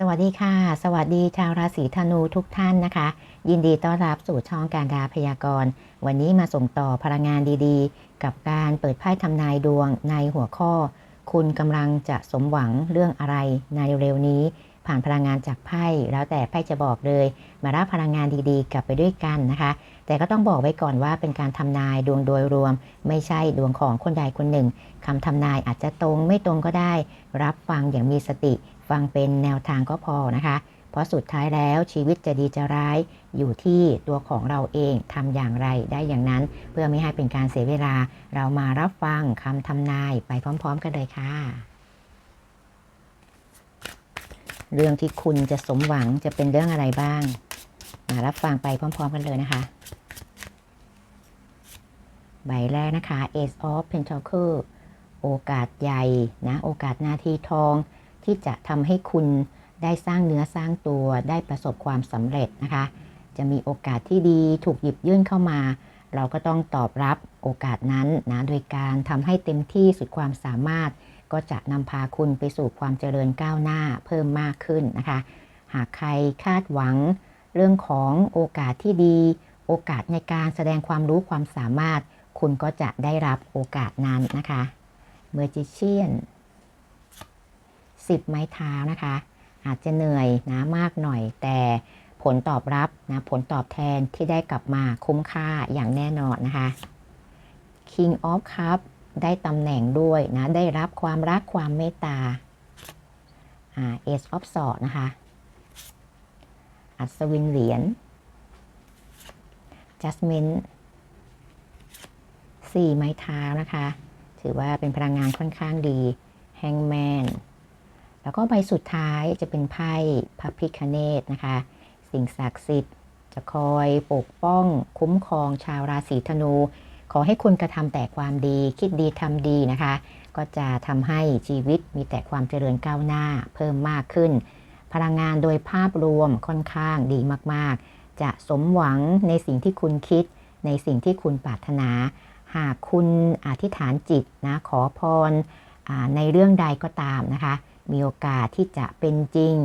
สวัสดีค่ะ สวัสดีชาวราศีธนูทุกท่านนะคะ ยินดีต้อนรับสู่ช่องการดาพยากรณ์ วันนี้มาส่งต่อพลังงานดีๆ กับการเปิดไพ่ทำนายดวงในหัวข้อ คุณกำลังจะสมหวังเรื่องอะไรในเร็วๆนี้ ผ่านพลังงานจากไพ่แล้วแต่ไพ่จะบอกเลย มารับพลังงานดีๆ กลับไปด้วยกันนะคะ แต่ก็ต้องบอกไว้ก่อนว่าเป็นการทำนายดวงโดยรวม ไม่ใช่ดวงของคนใดคนหนึ่งคำทำนายอาจจะตรงไม่ตรงก็ได้ รับฟังอย่างมีสติ ฟังเป็นแนวทางก็พอนะคะ เพราะสุดท้ายแล้วชีวิตจะดีจะร้ายอยู่ที่ตัวของเราเองทำอย่างไรได้อย่างนั้น เพื่อไม่ให้เป็นการเสียเวลา เรามารับฟังคำทำนายไปพร้อม ๆ กันเลยค่ะ เรื่องที่คุณจะสมหวังจะเป็นเรื่องอะไรบ้าง มารับฟังไปพร้อม ๆ กันเลยนะคะใบแรกนะคะ Ace of Pentacles โอกาสใหญ่นะ โอกาสหน้าที่ทอง ที่จะทำให้คุณได้สร้างเนื้อสร้างตัวได้ประสบความสำเร็จนะคะ จะมีโอกาสที่ดีถูกหยิบยื่นเข้ามา เราก็ต้องตอบรับโอกาสนั้นนะโดยการทำให้เต็มที่สุดความสามารถ ก็จะนำพาคุณไปสู่ความเจริญก้าวหน้าเพิ่มมากขึ้นนะคะ หากใครคาดหวัง เรื่องของโอกาสที่ดี โอกาสในการแสดงความรู้ความสามารถ คุณก็จะได้รับโอกาสนั้นนะคะเมอร์จิเชียน 10 ไม้เท้านะคะ อาจจะเหนื่อยนะมากหน่อย แต่ผลตอบรับนะผลตอบแทนที่ได้กลับมาคุ้มค่าอย่างแน่นอนนะคะ King of Cup ได้ตำแหน่งด้วยนะ ได้รับความรักความเมตตา Ace of Swords นะคะ อัศวินเหรียญ Judgment สี่ไม้เท้านะคะ ถือว่าเป็นพลังงานค่อนข้างดี Hangman แแล้วก็ใบสุดท้ายจะเป็นไพ่พระพิคเนตนะคะ สิ่งศักดิ์สิทธิ์จะคอยปกป้องคุ้มครองชาวราศีธนู ขอให้คุณกระทำแต่ความดีคิดดีทำดีนะคะ ก็จะทำให้ชีวิตมีแต่ความเจริญก้าวหน้าเพิ่มมากขึ้น พลังงานโดยภาพรวมค่อนข้างดีมากๆ จะสมหวังในสิ่งที่คุณคิด ในสิ่งที่คุณปรารถนา หากคุณอธิษฐานจิตนะขอพรในเรื่องใดก็ตามนะคะ มีโอกาสที่จะเป็นจริง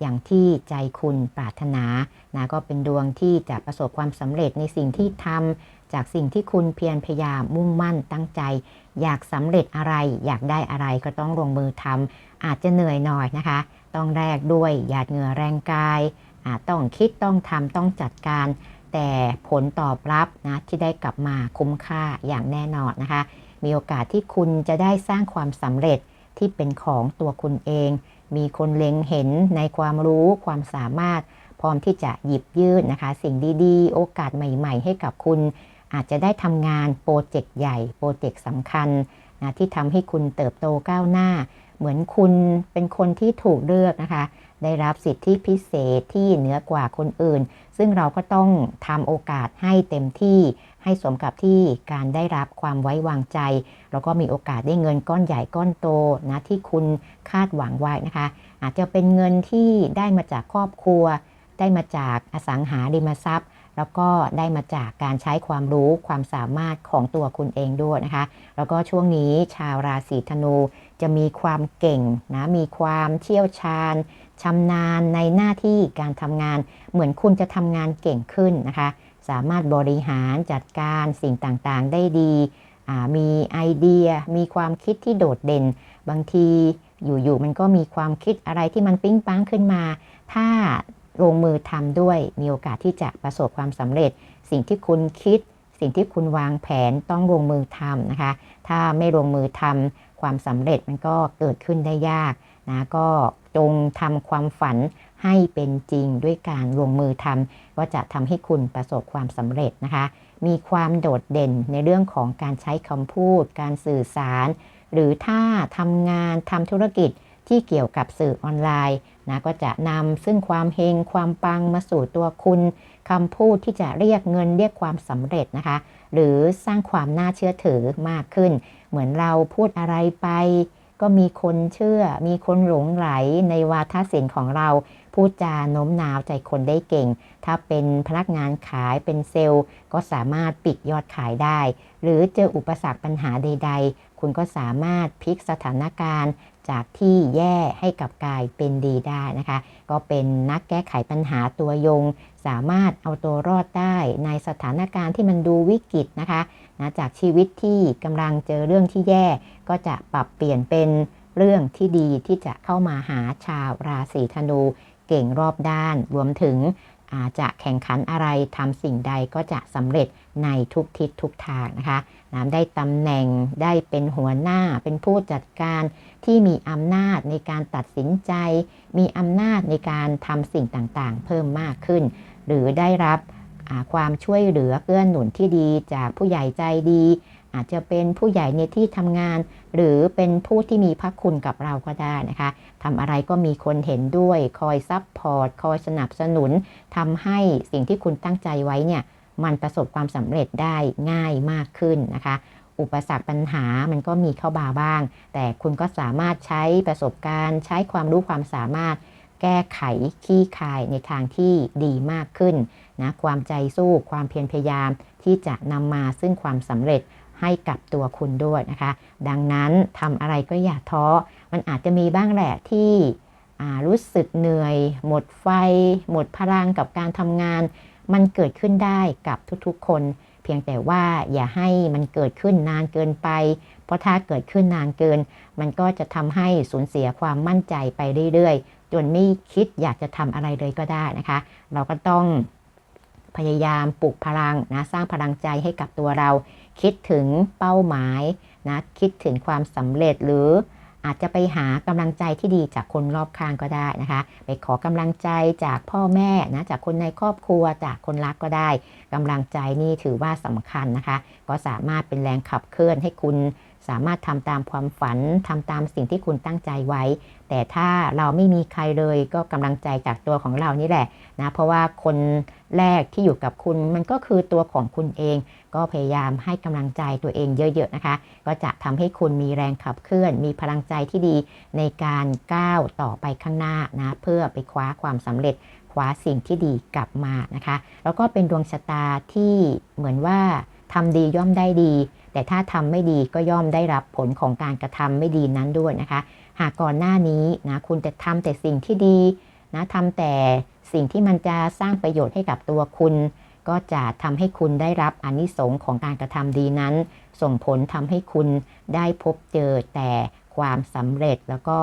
อย่างที่ใจคุณปรารถนานะก็เป็นดวงที่จะประสบความสำเร็จในสิ่งที่ทำจากสิ่งที่คุณเพียรพยายามมุ่งมั่นตั้งใจ อยากสำเร็จอะไร อยากได้อะไรก็ต้องลงมือทำอาจจะเหนื่อยหน่อยนะคะ ต้องแรกด้วยหยาดเหงื่อแรงกายต้องคิดต้องทำต้องจัดการ แต่ผลตอบรับนะที่ได้กลับมาคุ้มค่าอย่างแน่นอนนะคะ มีโอกาสที่คุณจะได้สร้างความสำเร็จ ที่เป็นของตัวคุณเอง มีคนเล็งเห็นในความรู้ความสามารถ พร้อมที่จะหยิบยื่นนะคะ สิ่งดีๆ โอกาสใหม่ ๆ ให้กับคุณ อาจจะได้ทำงานโปรเจกต์ใหญ่ โปรเจกต์สำคัญนะที่ทำให้คุณเติบโตก้าวหน้า เหมือนคุณเป็นคนที่ถูกเลือกนะคะ ได้รับสิทธิพิเศษที่เหนือกว่าคนอื่น ซึ่งเราก็ต้องทำโอกาสให้เต็มที่ให้สมกับที่การได้รับความไว้วางใจ แล้วก็มีโอกาสได้เงินก้อนใหญ่ก้อนโตนะที่คุณคาดหวังไว้นะคะ อาจจะเป็นเงินที่ได้มาจากครอบครัว ได้มาจากอสังหาริมทรัพย์ แล้วก็ได้มาจากการใช้ความรู้ความสามารถของตัวคุณเองด้วยนะคะ แล้วก็ช่วงนี้ชาวราศีธนู จะมีความเก่งนะมีความเชี่ยวชาญชำนาญในหน้าที่การทำงาน เหมือนคุณจะทำงานเก่งขึ้นนะคะ สามารถบริหารจัดการสิ่งต่างๆ ได้ดี มีไอเดีย มีความคิดที่โดดเด่น บางทีอยู่ๆมันก็มีความคิดอะไรที่มันปิ๊งปังขึ้นมา ถ้าลงมือทำด้วยมีโอกาสที่จะประสบความสำเร็จ สิ่งที่คุณคิด สิ่งที่คุณวางแผนต้องลงมือทำนะคะ ถ้าไม่ลงมือทำ ความสำเร็จมันก็เกิดขึ้นได้ยากนะก็จงทำความฝันให้เป็นจริงด้วยการลงมือทำก็จะทำให้คุณประสบความสำเร็จนะคะ มีความโดดเด่นในเรื่องของการใช้คำพูด การสื่อสาร หรือถ้าทำงานทำธุรกิจที่เกี่ยวกับสื่อออนไลน์นะก็จะนำซึ่งความเฮงความปังมาสู่ตัวคุณคำพูดที่จะเรียกเงินเรียกความสำเร็จนะคะ หรือสร้างความน่าเชื่อถือมากขึ้น เหมือนเราพูดอะไรไป ก็มีคนเชื่อ มีคนหลงไหลในวาทศิลป์ของเราพูดจาโน้มน้าวใจคนได้เก่ง ถ้าเป็นพนักงานขายเป็นเซลล์ ก็สามารถปิดยอดขายได้ หรือเจออุปสรรคปัญหาใด ๆ คุณก็สามารถพลิกสถานการณ์จากที่แย่ให้กับกลายเป็นดีได้นะคะ ก็เป็นนักแก้ไขปัญหาตัวยง สามารถเอาตัวรอดได้ในสถานการณ์ที่มันดูวิกฤตนะคะ นะจากชีวิตที่กำลังเจอเรื่องที่แย่ ก็จะปรับเปลี่ยนเป็นเรื่องที่ดีที่จะเข้ามาหาชาวราศีธนูเก่งรอบด้าน รวมถึงอาจจะแข่งขันอะไรทำสิ่งใดก็จะสำเร็จในทุกทิศทุกทางนะคะนะได้ตำแหน่งได้เป็นหัวหน้าเป็นผู้จัดการที่มีอำนาจในการตัดสินใจ มีอำนาจในการทำสิ่งต่างๆ เพิ่มมากขึ้น หรือได้รับ ความช่วยเหลือเกื้อหนุนที่ดีจากผู้ใหญ่ใจดี อาจจะเป็นผู้ใหญ่ในที่ทำงาน หรือเป็นผู้ที่มีพระคุณกับเราก็ได้นะคะทำอะไรก็มีคนเห็นด้วย คอยซับพอร์ต คอยสนับสนุนทำให้สิ่งที่คุณตั้งใจไว้เนี่ยมันประสบความสำเร็จได้ง่ายมากขึ้นนะคะ อุปสรรคปัญหามันก็มีเข้าบาบ้าง แต่คุณก็สามารถใช้ประสบการณ์ ใช้ความรู้ความสามารถ แก้ไขขี้คายในทางที่ดีมากขึ้นนะความใจสู้ความเพียรพยายามที่จะนำมาซึ่งความสำเร็จให้กับตัวคุณด้วยนะคะ ดังนั้นทำอะไรก็อย่าท้อ มันอาจจะมีบ้างแหละที่รู้สึกเหนื่อย หมดไฟ หมดพลังกับการทำงาน มันเกิดขึ้นได้กับทุกๆคน เพียงแต่ว่าอย่าให้มันเกิดขึ้นนานเกินไป เพราะถ้าเกิดขึ้นนานเกิน มันก็จะทำให้สูญเสียความมั่นใจไปเรื่อยๆ จนไม่คิดอยากจะทำอะไรเลยก็ได้นะคะ เราก็ต้องพยายามปลุกพลังนะสร้างพลังใจให้กับตัวเรา คิดถึงเป้าหมายนะคิดถึงความสำเร็จหรืออาจจะไปหากำลังใจที่ดีจากคนรอบข้างก็ได้นะคะ ไปขอกำลังใจจากพ่อแม่นะจากคนในครอบครัวจากคนรักก็ได้กำลังใจนี่ถือว่าสำคัญนะคะ ก็สามารถเป็นแรงขับเคลื่อนให้คุณ สามารถทำตามความฝันทำตามสิ่งที่คุณตั้งใจไว้ แต่ถ้าเราไม่มีใครเลยก็กำลังใจจากตัวของเรานี่แหละนะเพราะว่าคนแรกที่อยู่กับคุณมันก็คือตัวของคุณเอง ก็พยายามให้กำลังใจตัวเองเยอะๆนะคะ ก็จะทำให้คุณมีแรงขับเคลื่อน มีพลังใจที่ดีในการก้าวต่อไปข้างหน้านะเพื่อไปคว้าความสำเร็จคว้าสิ่งที่ดีกลับมานะคะ แล้วก็เป็นดวงชะตาที่เหมือนว่าทำดีย่อมได้ดี แต่ถ้าทำไม่ดีก็ย่อมได้รับผลของการกระทำไม่ดีนั้นด้วยนะคะ หากก่อนหน้านี้นะคุณจะทำแต่สิ่งที่ดีนะทำแต่สิ่งที่มันจะสร้างประโยชน์ให้กับตัวคุณ ก็จะทำให้คุณได้รับอนิสงค์ของการกระทำดีนั้น ส่งผลทำให้คุณได้พบเจอแต่ความสำเร็จแล้วก็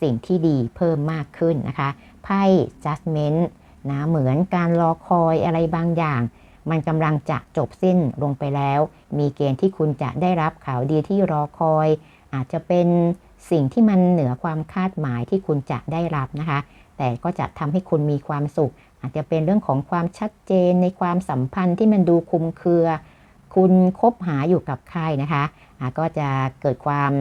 สิ่งที่ดีเพิ่มมากขึ้นนะคะไพ่ judgment นะเหมือนการรอคอยอะไรบางอย่าง มันกำลังจะจบสิ้นลงไปแล้ว มีเกณฑ์ที่คุณจะได้รับข่าวดีที่รอคอย อาจจะเป็นสิ่งที่มันเหนือความคาดหมายที่คุณจะได้รับนะคะ แต่ก็จะทำให้คุณมีความสุข อาจจะเป็นเรื่องของความชัดเจนในความสัมพันธ์ที่มันดูคุมเครือ คุณคบหาอยู่กับใครนะคะะก็จะเกิดความ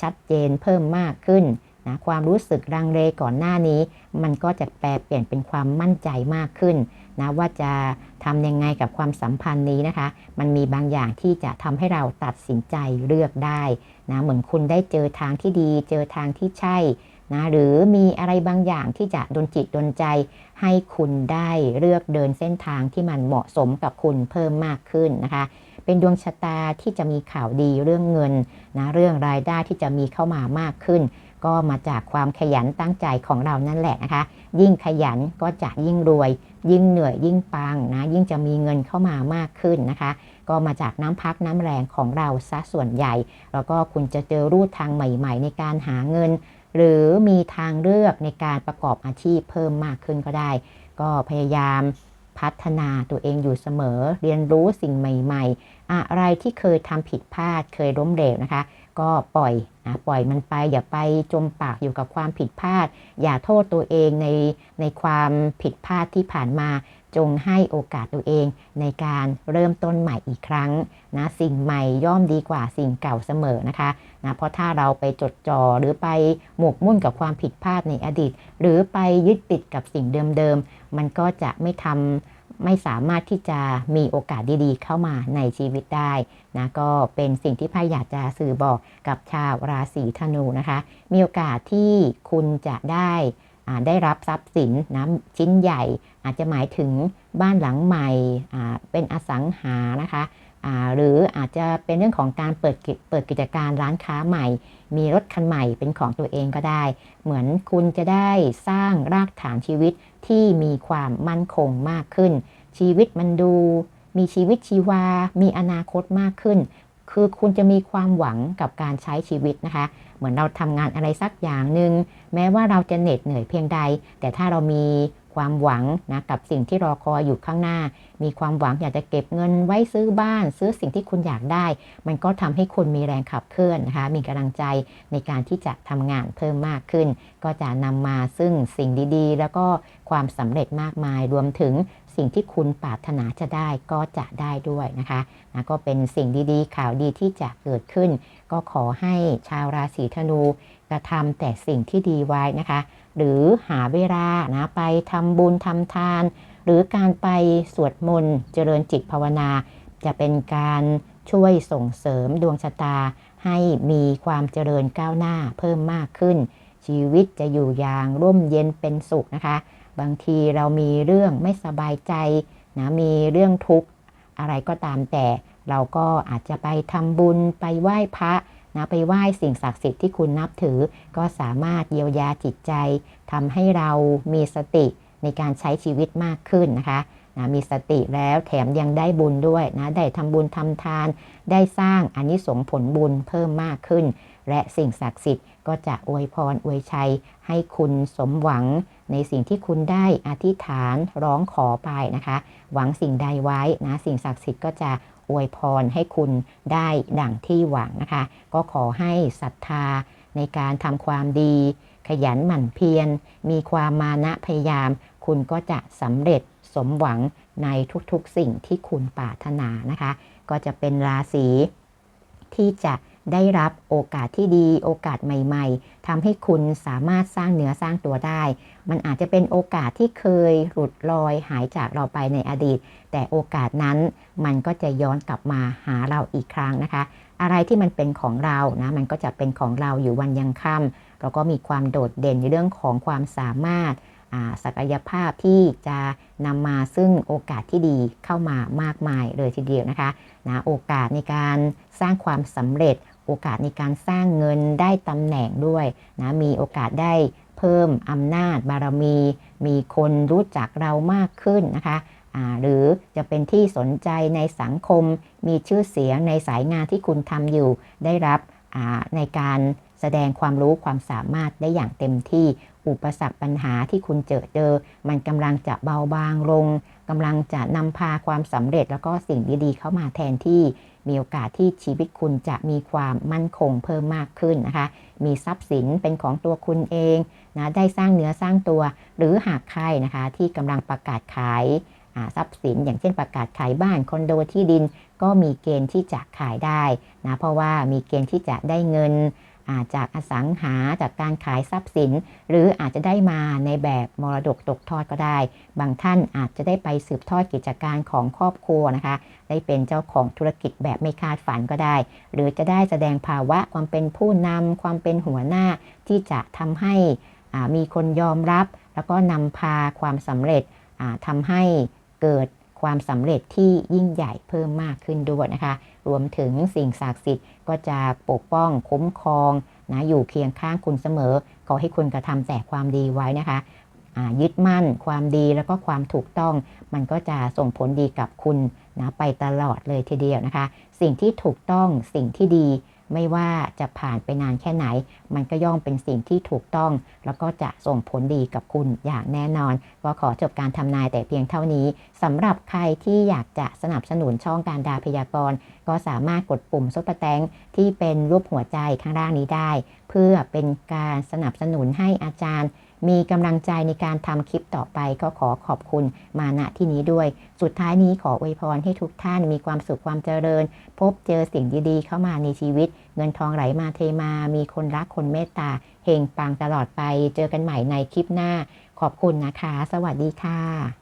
ชัดเจนเพิ่มมากขึ้น นะความรู้สึกรังเลก่อนหน้านี้ มันก็จะแปลเปลี่ยนเป็นความมั่นใจมากขึ้นนะว่าจะทำยังไงกับความสัมพันธ์นี้นะคะ มันมีบางอย่างที่จะทำให้เราตัดสินใจเลือกได้นะเหมือนคุณได้เจอทางที่ดี เจอทางที่ใช่นะหรือมีอะไรบางอย่างที่จะดนจิตดนใจ ให้คุณได้เลือกเดินเส้นทางที่มันเหมาะสมกับคุณเพิ่มมากขึ้นนะคะ เป็นดวงชะตาที่จะมีข่าวดีเรื่องเงินนะเรื่องรายได้ที่จะมีเข้ามามากขึ้น ก็มาจากความขยันตั้งใจของเรานั่นแหละนะคะ ยิ่งขยันก็จะยิ่งรวย ยิ่งเหนื่อยยิ่งปังนะ ยิ่งจะมีเงินเข้ามามากขึ้นนะคะ ก็มาจากน้ำพักน้ำแรงของเราซะส่วนใหญ่ แล้วก็คุณจะเจอรูททางใหม่ ๆ ในการหาเงิน หรือมีทางเลือกในการประกอบอาชีพเพิ่มมากขึ้นก็ได้ ก็พยายามพัฒนาตัวเองอยู่เสมอ เรียนรู้สิ่งใหม่ ๆ อะไรที่เคยทำผิดพลาดเคยล้มเหลวนะคะ ก็ปล่อยนะปล่อยมันไป อย่าไปจมปากอยู่กับความผิดพลาด อย่าโทษตัวเองในในความผิดพลาดที่ผ่านมา จงให้โอกาสตัวเองในการเริ่มต้นใหม่อีกครั้งนะสิ่งใหม่ย่อมดีกว่าสิ่งเก่าเสมอนะคะ นะเพราะถ้าเราไปจดจ่อหรือไปหมกมุ่นกับความผิดพลาดในอดีต หรือไปยึดติดกับสิ่งเดิมๆ มันก็จะไม่ทำไม่สามารถที่จะมีโอกาสดีๆ เข้ามาในชีวิตได้นะก็เป็นสิ่งที่พ่อยากจะสื่อบอกกับชาวราศีธนูนะคะ มีโอกาสที่คุณจะได้ได้รับทรัพย์สินนะชิ้นใหญ่ อาจจะหมายถึงบ้านหลังใหม่เป็นอสังหานะคะ หรืออาจจะเป็นเรื่องของการเปิดกิจเปิดกิจการร้านค้าใหม่ มีรถคันใหม่เป็นของตัวเองก็ได้ เหมือนคุณจะได้สร้างรากฐานชีวิตที่มีความมั่นคงมากขึ้น ชีวิตมันดู มีชีวิตชีวา มีอนาคตมากขึ้น คือคุณจะมีความหวังกับการใช้ชีวิตนะคะ เหมือนเราทำงานอะไรสักอย่างหนึ่งแม้ว่าเราจะเหน็ดเหนื่อยเพียงใด แต่ถ้าเรามี ความหวังนะกับสิ่งที่รอคอยอยู่ข้างหน้า มีความหวังอยากจะเก็บเงินไว้ซื้อบ้าน ซื้อสิ่งที่คุณอยากได้ มันก็ทำให้คุณมีแรงขับเคลื่อนนะคะมีกำลังใจในการที่จะทำงานเพิ่มมากขึ้น ก็จะนำมาซึ่งสิ่งดีๆ แล้วก็ความสำเร็จมากมายรวมถึงสิ่งที่คุณปรารถนาจะได้ก็จะได้ด้วยนะคะนะก็เป็นสิ่งดีๆ ข่าวดีที่จะเกิดขึ้น ก็ขอให้ชาวราศีธนู กระทำแต่สิ่งที่ดีไว้นะคะ หรือหาเวลานะไปทำบุญทำทาน หรือการไปสวดมนต์เจริญจิตภาวนา จะเป็นการช่วยส่งเสริมดวงชะตา ให้มีความเจริญก้าวหน้าเพิ่มมากขึ้น ชีวิตจะอยู่อย่างร่มเย็นเป็นสุขนะคะ บางทีเรามีเรื่องไม่สบายใจนะมีเรื่องทุกข์อะไรก็ตามแต่ เราก็อาจจะไปทำบุญไปไหว้พระ นะไปไหว้สิ่งศักดิ์สิทธิ์ที่คุณนับถือ ก็สามารถเยียวยาจิตใจทำให้เรามีสติในการใช้ชีวิตมากขึ้นนะคะนะมีสติแล้วแถมยังได้บุญด้วยนะได้ทำบุญทำทาน ได้สร้างอานิสงส์ผลบุญเพิ่มมากขึ้น และสิ่งศักดิ์สิทธิ์ก็จะอวยพรอวยชัย ให้คุณสมหวังในสิ่งที่คุณได้อธิษฐานร้องขอไปนะคะ หวังสิ่งใดไว้นะสิ่งศักดิ์สิทธิ์ก็จะ อวยพรให้คุณได้ดั่งที่หวังนะคะ ก็ขอให้ศรัทธาในการทำความดี ขยันหมั่นเพียร มีความมานะพยายาม คุณก็จะสำเร็จสมหวังในทุกๆสิ่งที่คุณปรารถนานะคะ ก็จะเป็นราศีที่จะ ได้รับโอกาสที่ดีโอกาสใหม่ๆทำให้คุณสามารถสร้างเนื้อสร้างตัวได้ มันอาจจะเป็นโอกาสที่เคยหลุดลอยหายจากเราไปในอดีต แต่โอกาสนั้นมันก็จะย้อนกลับมาหาเราอีกครั้งนะคะ อะไรที่มันเป็นของเรานะมันก็จะเป็นของเราอยู่วันยังค่ำเราก็มีความโดดเด่นในเรื่องของความสามารถศักยภาพที่จะนำมาซึ่งโอกาสที่ดีเข้ามามากมายเลยทีเดียวนะคะนะโอกาสในการสร้างความสำเร็จ โอกาสในการสร้างเงินได้ตำแหน่งด้วยนะมีโอกาสได้เพิ่มอำนาจบารมี มีคนรู้จักเรามากขึ้นนะคะหรือจะเป็นที่สนใจในสังคม มีชื่อเสียงในสายงานที่คุณทำอยู่ ได้รับในการแสดงความรู้ความสามารถได้อย่างเต็มที่ อุปสรรคปัญหาที่คุณเจอเจอ มันกำลังจะเบาบางลงกำลังจะนำพาความสำเร็จแล้วก็สิ่งดีๆ เข้ามาแทนที่ มีโอกาสที่ชีวิตคุณจะมีความมั่นคงเพิ่มมากขึ้นนะคะ มีทรัพย์สินเป็นของตัวคุณเองนะได้สร้างเนื้อสร้างตัว หรือหากใครนะคะที่กำลังประกาศขายทรัพย์สิน อย่างเช่นประกาศขายบ้านคอนโดที่ดิน ก็มีเกณฑ์ที่จะขายได้นะเพราะว่ามีเกณฑ์ที่จะได้เงิน จากอสังหาจากการขายทรัพย์สิน หรืออาจจะได้มาในแบบมรดกตกทอดก็ได้ บางท่านอาจจะได้ไปสืบทอดกิจการของครอบครัวนะคะ ได้เป็นเจ้าของธุรกิจแบบไม่คาดฝันก็ได้ หรือจะได้แสดงภาวะความเป็นผู้นำความเป็นหัวหน้าที่จะทำให้มีคนยอมรับ แล้วก็นำพาความสำเร็จทำให้เกิดความสำเร็จที่ยิ่งใหญ่เพิ่มมากขึ้นด้วยนะคะ รวมถึงสิ่งศักดิ์สิทธิ์ก็จะปกป้องคุ้มครองนะอยู่เคียงข้างคุณเสมอ ขอให้คุณกระทำแต่ความดีไว้นะคะยึดมั่นความดีแล้วก็ความถูกต้อง มันก็จะส่งผลดีกับคุณนะไปตลอดเลยทีเดียวนะคะ สิ่งที่ถูกต้องสิ่งที่ดี ไม่ว่าจะผ่านไปนานแค่ไหน มันก็ย่อมเป็นสิ่งที่ถูกต้อง แล้วก็จะส่งผลดีกับคุณอย่างแน่นอน ก็ขอจบการทำนายแต่เพียงเท่านี้สำหรับใครที่อยากจะสนับสนุนช่องการดาพยากรณ์ ก็สามารถกดปุ่มซุปเปอร์แตงที่เป็นรูปหัวใจข้างล่างนี้ได้ เพื่อเป็นการสนับสนุนให้อาจารย์ มีกำลังใจในการทำคลิปต่อไปก็ขอขอบคุณมาณที่นี้ด้วย สุดท้ายนี้ขออวยพรให้ทุกท่านมีความสุขความเจริญ พบเจอสิ่งดีๆ เข้ามาในชีวิต เงินทองไหลมาเทมา มีคนรักคนเมตตาเฮงปังตลอดไป เจอกันใหม่ในคลิปหน้า ขอบคุณนะคะ สวัสดีค่ะ